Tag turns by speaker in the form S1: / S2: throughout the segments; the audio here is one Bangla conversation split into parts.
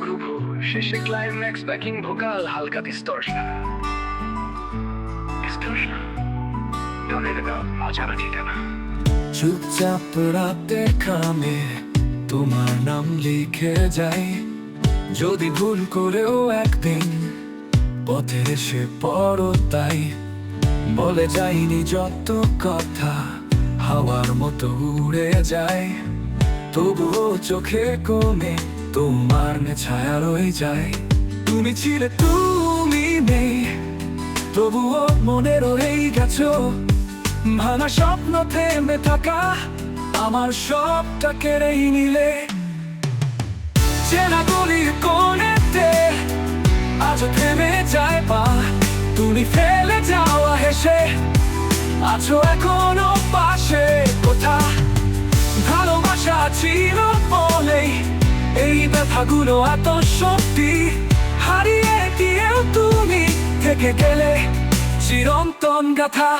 S1: গ্রুপ শেষে ক্লাইম্যাক্স ভোকাল হালকা
S2: চুপচাপ রাতে খামে তোমার নাম লিখে যাই যদি ভুল করেও একদিন পথে এসে পড়ো তাই। বলে যাইনি যত কথা, হাওয়ার মতো উড়ে যায়। তবুও চোখে কমে তোমার নে ছায়া রয়ে যায়। তুমি ছিলে, তুমি নেই। তবুও মনে রয়েই গেছো, ভাঙা স্বপ্ন থেমে থাকা, আমার সবটা কেড়েই নিলে। চেনা গলির কোণেতে আজও থেমে যায় পা। তুমি ফেলে যাওয়া হেসে, আছো এখনও পাশে কোথা? ভালোবাসা ছিল ব্যথাগুলো এত সত্যি, হারিয়ে দিয়েও তুমি থেকে গেলে চিরন্তন গাথা।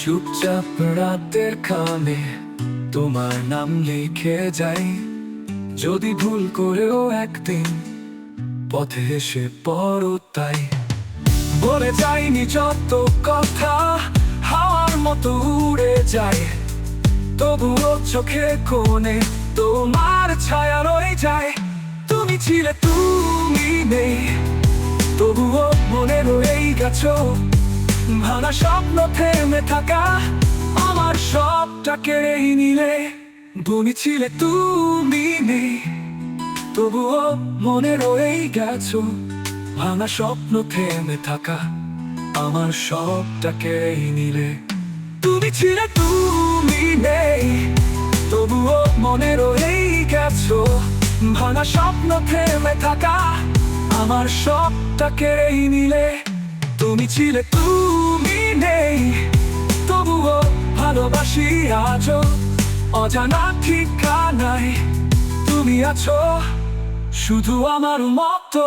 S2: চুপচাপ রাতের খামে তোমার নাম লিখে যাই, যদি ভুল করেও একদিন পথে এসে পড়ো তাই। বলে যাইনি যত কথা, হাওয়ার মতো উড়ে যায়। তবুও চোখে কোণে তোমার ছায়া রয়ে যায়। তুমি ছিলে, তুমি নেই। তবুও মনে রয়েই গেছো, ভাঙা স্বপ্ন থেমে থাকা। আমার সবটা কেড়েই নিলে, তুমি ছিলে, তুমি নেই। তবুও মনে রয়েই গেছো, ভাঙা স্বপ্ন থেমে থাকা, আমার সবটাকে নিলে। তুমি ছিলে, তুমি নেই, তবুও মনে রয়েই গেছো, ভাঙা স্বপ্ন থেমে থাকা, আমার সবটাকে নিলে। তুমি ছিলে, তুমি নেই, তবুও ভালোবাসি আজও, অজানা ঠিকানায় তুমি আছো। শুধু আমার মতো।